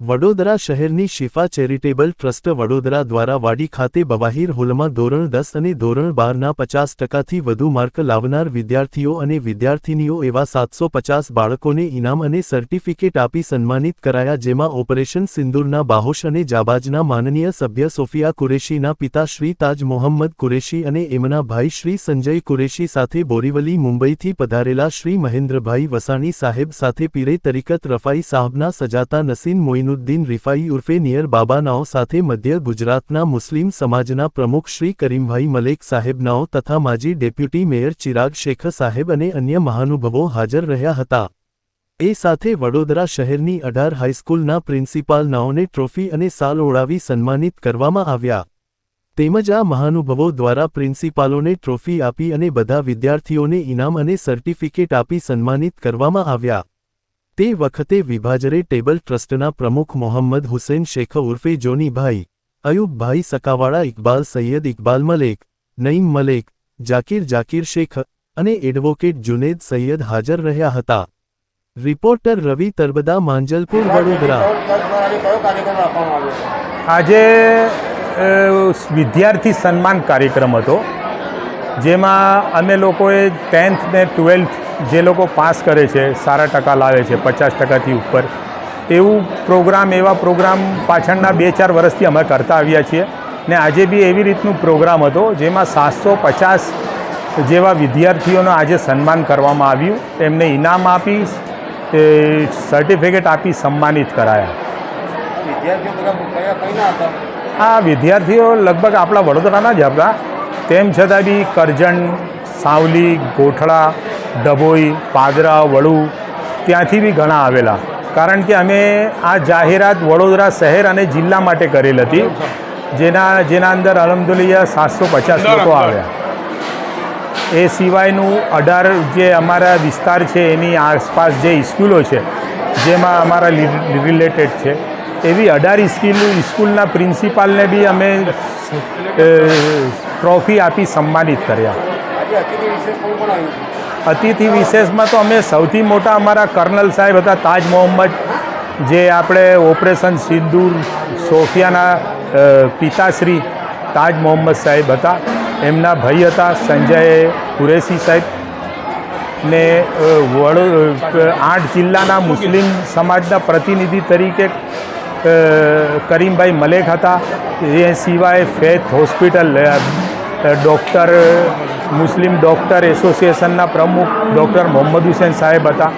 વડોદરા શહેરની Shifa charitable trust Vadodara દ્વારા વાડી ખાતે બવાહીર હોલમાં ધોરણ દસ અને ધોરણ બારના પચાસ ટકાથી વધુ માર્ક લાવનાર વિદ્યાર્થીઓ અને વિદ્યાર્થિનીઓ એવા સાતસો પચાસ બાળકોને ઇનામ અને સર્ટિફિકેટ આપી સન્માનિત કરાયા જેમાં ઓપરેશન સિંદૂરના બાહોશ અને જાબાજના માનનીય સભ્ય સોફિયા કુરેશીના પિતા શ્રી તાજ મોહમ્મદ કુરેશી અને એમના ભાઈ શ્રી સંજય કુરેશી સાથે બોરીવલી મુંબઈથી પધારેલા શ્રી મહેન્દ્રભાઈ વસાણી સાહેબ સાથે પીરે તરીકત રફાઈ સાહબના સજાતા નસીન મોઇનુદ્દીન રિફાઈ ઉર્ફે નિયર બાબાનાઓ સાથે મધ્ય ગુજરાતના મુસ્લિમ સમાજના પ્રમુખ શ્રી કરીમભાઈ મલેક સાહેબનાઓ તથા માજી ડેપ્યુટી મેયર ચિરાગ શેખ સાહેબ અને અન્ય મહાનુભવો હાજર રહ્યા હતા. એ સાથે વડોદરા શહેરની અઢાર હાઈસ્કૂલના પ્રિન્સિપાલનાઓને ટ્રોફી અને સાલ ઓળાવી સન્માનિત કરવામાં આવ્યા. તેમજ આ મહાનુભવો દ્વારા પ્રિન્સિપાલોને ટ્રોફી આપી અને બધા વિદ્યાર્થીઓને ઇનામ અને સર્ટિફિકેટ આપી સન્માનિત કરવામાં આવ્યા. તે વખતે વિભાજરે ટેબલ ટ્રસ્ટના પ્રમુખ મોહમ્મદ હુસેન શેખ ઉર્ફે જોનીભાઈ, અયુબભાઈ સકાવાળા ઇકબાલ, સૈયદ ઇકબાલ મલેક, નઈમ મલેક, જાકીર જાકીર શેખ અને એડવોકેટ જુનેદ સૈયદ હાજર રહ્યા હતા. રિપોર્ટર રવિ તરબદા, માંજલપુર, વડોદરા. આજે વિદ્યાર્થી સન્માન કાર્યક્રમ હતો, જેમાં અમે લોકોએ ટેન્થ ને ટ્વેલ્થ જે લોકો પાસ કરે છે સારા ટકા લાવે છે પચાસ ટકાથી ઉપર. એવું પ્રોગ્રામ એવા પ્રોગ્રામ પાછળના બે ચાર વર્ષથી અમે કરતા આવ્યા છીએ. ને આજે બી એવી રીતનું પ્રોગ્રામ હતો જેમાં સાતસો પચાસ જેવા વિદ્યાર્થીઓનું આજે સન્માન કરવામાં આવ્યું. એમને ઇનામ આપી એ સર્ટિફિકેટ આપી સન્માનિત કરાયા. આ વિદ્યાર્થીઓ લગભગ આપણા વડોદરાના જ હતા તેમ છતાં બી કરજણ સાવલી ગોઠડા ડભોઈ પાદરા વડુ ત્યાંથી બી ઘણા આવેલા. કારણ કે અમે આ જાહેરાત વડોદરા શહેર અને જિલ્લા માટે કરેલ હતી. જેના જેના અંદર અલહમદુલિલ્લા સાતસો પચાસ લોકો આવ્યા. એ સિવાયનું અઢાર જે અમારા વિસ્તાર છે એની આસપાસ જે સ્કૂલો છે જેમાં અમારા રિલેટેડ છે એવી અઢાર સ્કૂલ સ્કૂલના પ્રિન્સિપાલને બી અમે ટ્રોફી આપી સન્માનિત કર્યા. અતિથિ વિશેષમાં તો અમે સૌથી મોટા અમારા કર્નલ સાહેબ હતા, તાજ મોહમ્મદ, જે આપણે ઓપરેશન સિંદૂર સોફિયાના પિતાશ્રી તાજ મોહમ્મદ સાહેબ હતા. એમના ભાઈ હતા સંજય કુરેશી સાહેબ ને વડો આઠ જિલ્લાના મુસ્લિમ સમાજના પ્રતિનિધિ તરીકે કરીમભાઈ મલેક હતા. એ સિવાય ફેથ હોસ્પિટલ ડૉક્ટર મુસ્લિમ ડૉક્ટર એસોસિએશનના પ્રમુખ ડૉક્ટર મોહમ્મદ હુસેન સાહેબ હતા.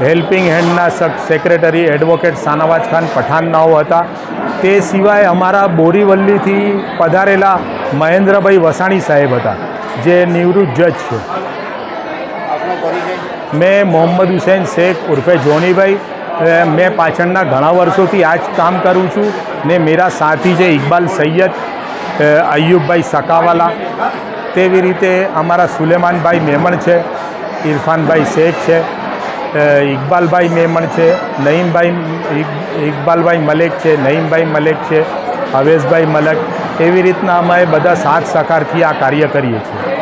હેલ્પિંગ હેન્ડના સક, સેક્રેટરી એડવોકેટ સાનાવાજ ખાન પઠાનનાઓ હતા. તે સિવાય અમારા બોરીવલ્લીથી પધારેલા મહેન્દ્રભાઈ વસાણી સાહેબ હતા, જે નિવૃત્ત જજ છે. મેં મોહમ્મદ હુસેન શેખ ઉર્ફે જોનીભાઈ મેં પાછળના ઘણા વર્ષોથી આ જ કામ કરું છું ને મેરા સાથી છે ઇકબાલ સૈયદ અયુબભાઈ સકાવાલા. તેવી રીતે અમારા સુલેમાનભાઈ મેમણ છે, ઇરફાનભાઈ શેખ છે ઇકબાલભાઈ મેમણ છે, નઈમભાઈ ઇકબાલભાઈ મલેક છે, નઈમભાઈ મલેક છે, હવેશભાઈ મલક. એવી રીતના અમે બધા સાથ સહકારથી આ કાર્ય કરીએ છીએ.